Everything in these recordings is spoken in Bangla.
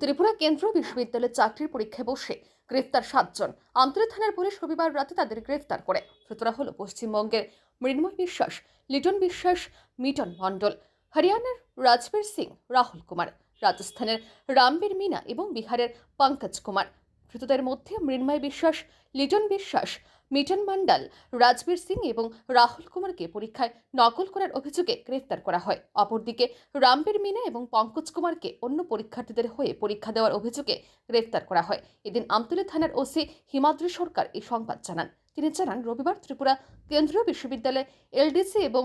ত্রিপুরা কেন্দ্রীয় বিশ্ববিদ্যালয়ের চাকরির পরীক্ষায় বসে গ্রেফতার সাতজন। আমতলী থানার পুলিশ রবিবার রাতে তাদের গ্রেফতার করে। শ্রোতরা হল, পশ্চিমবঙ্গের মৃন্ময় বিশ্বাস, লিটন বিশ্বাস, মিটন মণ্ডল, হরিয়ানার রাজবীর সিং, রাহুল কুমার, রাজস্থানের রামবীর মিনা এবং বিহারের পঙ্কজ কুমার। ধৃতদের মধ্যে মৃন্ময় বিশ্বাস, লিটন বিশ্বাস মিটন মণ্ডল, রাজবীর সিং এবং রাহুল কুমারকে পরীক্ষায় নকল করার অভিযোগে গ্রেফতার করা হয়। অপরদিকে, রামবীর মিনা এবং পঙ্কজ কুমারকে অন্য পরীক্ষার্থীদের হয়ে পরীক্ষা দেওয়ার অভিযোগে গ্রেফতার করা হয়। এদিন আমতলী থানার ওসি হিমাদ্রি সরকার এই সংবাদ জানান। তিনি জানান, রবিবার ত্রিপুরা কেন্দ্রীয় বিশ্ববিদ্যালয়ে এলডিসি এবং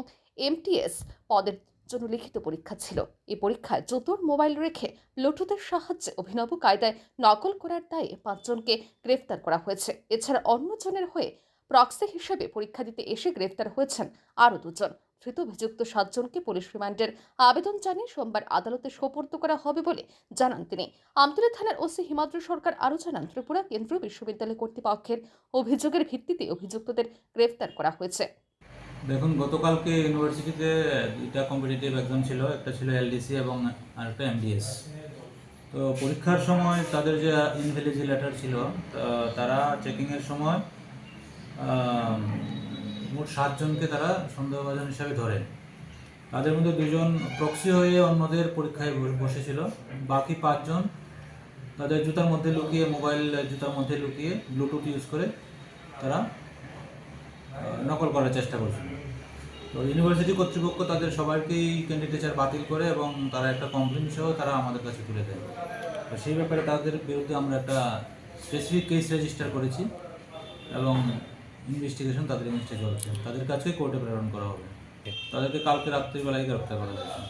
এমটিএস পদের জন্য লিখিত পরীক্ষা ছিল। এই পরীক্ষায় চতুর মোবাইল রেখে ব্লুটুথের সাহায্যে অভিনব কায়দায় নকল করার দায়ে পাঁচজনকে গ্রেফতার করা হয়েছে। এছাড়া অন্যজনের হয়ে প্রক্সি হিসেবে পরীক্ষা দিতে এসে গ্রেফতার হয়েছেন আরও দুজন। ধৃত অভিযুক্ত সাতজনকে পুলিশ রিমান্ডের আবেদন জানিয়ে সোমবার আদালতে সোপর্দ করা হবে বলে জানান তিনি। আমতলী থানার ওসি হিমাদ্রি সরকার আরও জানান, ত্রিপুরা কেন্দ্রীয় বিশ্ববিদ্যালয় কর্তৃপক্ষের অভিযোগের ভিত্তিতে অভিযুক্তদের গ্রেফতার করা হয়েছে। দেখুন, গতকালকে ইউনিভার্সিটিতে দুইটা কম্পিটিটিভ এক্সাম ছিল, একটা ছিল এলডিসি এবং আরেকটা এমডিএস তো পরীক্ষার সময় তাদের যে ইনভ্যালিজি লেটার ছিল তারা চেকিংয়ের সময় মোট সাতজনকে তারা সন্দেহভাজন হিসাবে ধরে। তাদের মধ্যে দুজন প্রক্সি হয়ে অন্যদের পরীক্ষায় বসেছিল। বাকি পাঁচজন তাদের জুতার মধ্যে লুকিয়ে মোবাইল জুতার মধ্যে লুকিয়ে ব্লুটুথ ইউজ করে তারা নকল করার চেষ্টা করছিল তো ইউনিভার্সিটি কর্তৃপক্ষ তাদের সবাইকেই ক্যান্ডিডেচার বাতিল করে এবং তারা একটা কমপ্লেন সহ তারা আমাদের কাছে তুলে দেয়। তো সেই ব্যাপারে তাদের বিরুদ্ধে আমরা একটা স্পেসিফিক কেস রেজিস্টার করেছি এবং ইনভেস্টিগেশন তাদের ইনভেস্টে চলছে। তাদের কাছে কোর্টে প্রেরণ করা হবে। তাদেরকে কালকে রাত্রিবেলায় গ্রেপ্তার করা হয়েছে।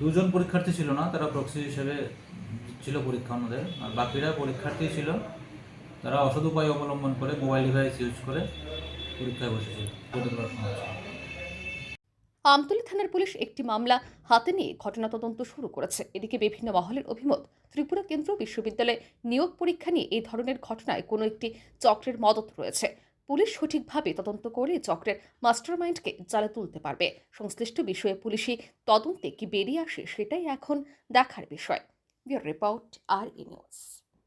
দুজন পরীক্ষার্থী ছিল না, তারা প্রক্সি হিসেবে ছিল পরীক্ষা আমাদের আর বাকিরা পরীক্ষার্থী ছিল তারা অসৎ উপায় অবলম্বন করে মোবাইল ডিভাইস ইউজ করে পরীক্ষায় হয়েছে। আমতলী থানার পুলিশ একটি মামলা হাতে নিয়ে ঘটনা তদন্ত শুরু করেছে। এদিকে বিভিন্ন মহলের অভিমত, ত্রিপুরা কেন্দ্র বিশ্ববিদ্যালয়ে নিয়োগ পরীক্ষা নিয়ে এই ধরনের ঘটনায় কোনো একটি চক্রের মদত রয়েছে। পুলিশ সঠিকভাবে তদন্ত করে চক্রের মাস্টারমাইন্ডকে জালে তুলতে পারবে। সংশ্লিষ্ট বিষয়ে পুলিশি তদন্তে কি বেরিয়ে আসে সেটাই এখন দেখার বিষয়। রিপোর্ট আর ই